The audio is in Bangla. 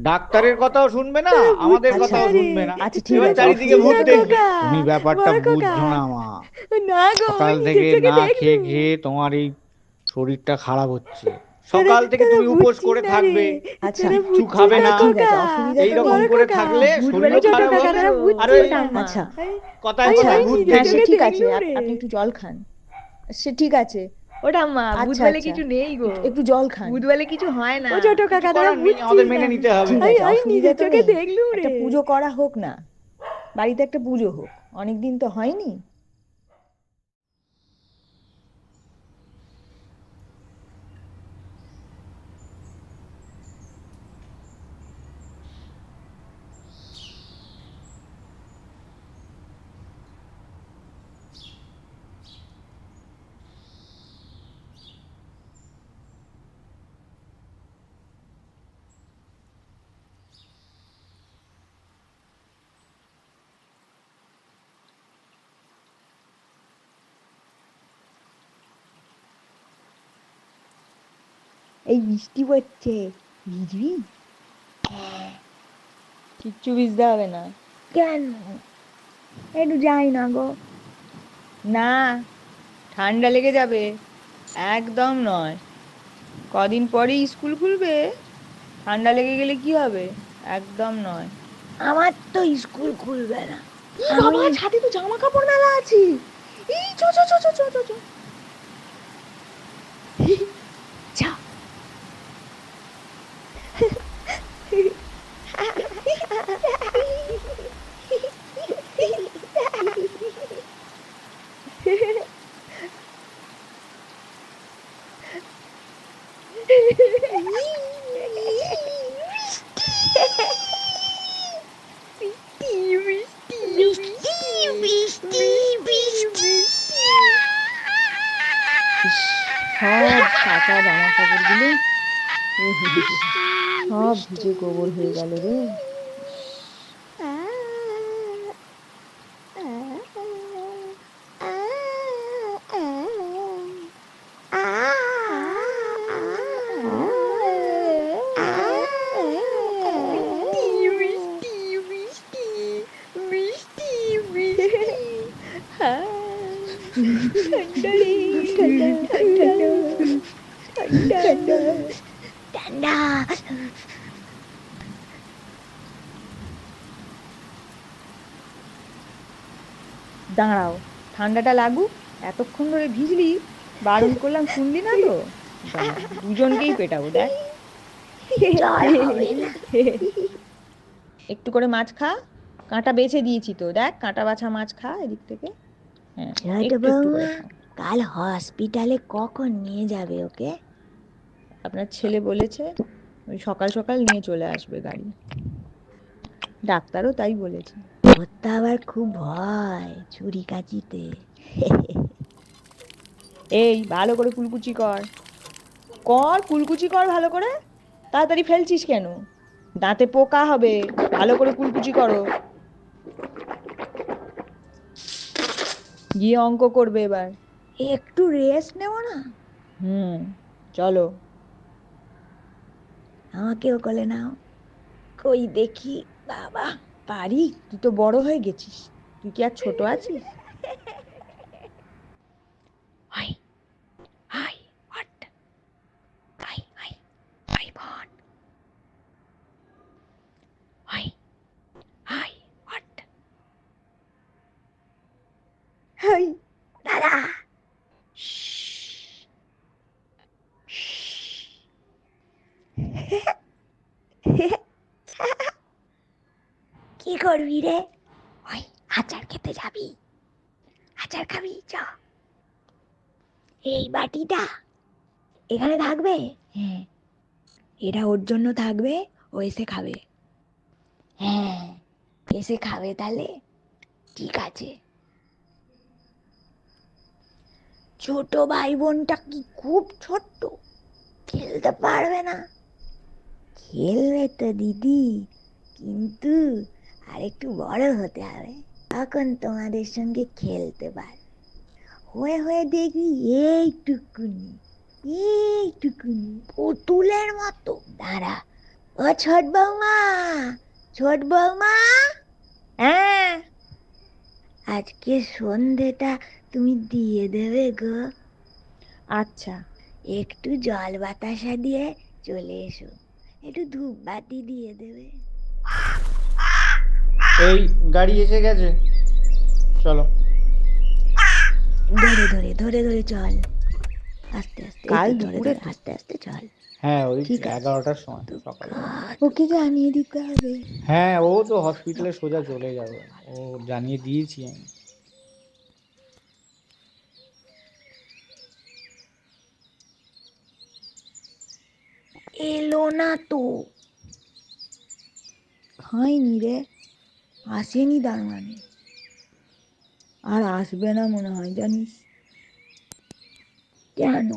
ডাক্তারের কথাও শুনবে না আমাদের আচ্ছা, কথাও শুনবে না। আচ্ছা, ঠিক আছে, চারিদিকে ভূত দেখবে। তুমি ব্যাপারটা বুঝছ না মা। না গো সকাল থেকে না খেয়ে খেয়ে তোমার এই শরীরটা খারাপ হচ্ছে। সকাল থেকে তুমি উপোস করে থাকবে। আচ্ছা, বুঝছিস খাবে না। তো এইরকম করে থাকলে শরীরও খারাপ হবে। আর আচ্ছা। কথায় আচ্ছা, কথায় ভূত দেখবে ঠিক আছে। আপনি একটু জল খান। সে ঠিক আছে। ওটা মা আচ্ছা, ভূত বলে আচ্ছা। কিছু নেই গো। একটু জল খান। ভূত বলে কিছু হয় না। ও ছোট কাকা দাদা আমাদের মেনে নিতে হবে। আমি আমি তো চোখে দেখলুম রে। একটা পুজো করা হোক না। বাড়িতে একটা পুজো হোক। অনেকদিন তো হয়নি। এই বৃষ্টি পড়ছে ভিজবি কিচ্ছু ভিজতে হবে না। কেন? একটু যাই না গো। না ঠান্ডা লেগে যাবে। একদম নয়। কদিন পরেই স্কুল খুলবে। ঠান্ডা লেগে গেলে কি হবে? একদম নয়। আমার তো স্কুল খুলবে না। বাবা ছাদে তো জামা কাপড় মেলা আছে। এই চো চো চো চো চো চো। সব কাঁচা জামা কাপড়গুলো সব ভিজে গোবর হয়ে গেল রে। ঠান্ডা দাঁড়াও ঠান্ডাটা লাগুক এতক্ষণ ধরে ভিজলি বারণ করলাম শুনলি না তো? দুজনকেই পেটাবো দেখ। একটু করে মাছ খা কাঁটা বেছে দিয়েছি তো দেখ কাঁটা বাছা মাছ খা এদিক থেকে। হ্যাঁ। কাল হসপিটালে কখন নিয়ে যাবে ওকে? আপনার ছেলে বলেছে ওই সকাল সকাল নিয়ে চলে আসবে গাড়ি। ডাক্তারও তাই বলেছে। ওর তো আবার খুব ভয় ছুরি কাচিতে। এই ভালো করে কুলকুচি কর। কর কুলকুচি কর ভালো করে। তাড়াতাড়ি ফেলছিস কেন? দাঁতে পোকা হবে ভালো করে কুলকুচি করো। গিয়ে অঙ্ক করবে এবার। একটু রেস্ট নেব না? হুম চলো। আমাকেও কোলে নাও। কই দেখি, বাবা, পারি? তুই তো বড় হয়ে গেছিস। তুই কি আর ছোট আছিস? করবি রে ওই আচার খেতে যাবি। আচার খাবি চ। এই বাটিটা এখানে থাকবে? হ্যাঁ। এটা ওর জন্য থাকবে ও এসে খাবে। হ্যাঁ। এসে খাবে তাহলে? ঠিক আছে। ছোট ভাই বোনটা কি খুব ছোট্ট? খেলতে পারবে না। খেলবে তো দিদি কিন্তু আর একটু বড় হতে হবে। তখন তোমাদের সঙ্গে খেলতে পারবে। হয়ে হয়ে দেখবি এইটুকুনি এইটুকুনি পুতুলের মতো। দাঁড়া। ও ছোট বৌমা ছোট বৌমা। হ্যাঁ। আজকে সন্ধেটা তুমি দিয়ে দেবে গো। আচ্ছা। একটু জল বাতাসা দিয়ে চলে এসো। একটু ধূপ বাতি দিয়ে দেবে। এই গাড়ি এসে গেছে। চলো। ধরে ধরে ধরে ধরে চল। আস্তে আস্তে কাল ধরে আস্তে আস্তে চল। হ্যাঁ ওই। এগারোটার সময় সকালে। ওকে জানিয়ে দিতে হবে। হ্যাঁ ও তো হসপিটালে সোজা চলে যাবে। ও জানিয়ে দিয়েছি আমি। এলো না তো। হয়নি রে। আসেনি তার মানে। আর আসবে না মনে হয় জানিস? কেন?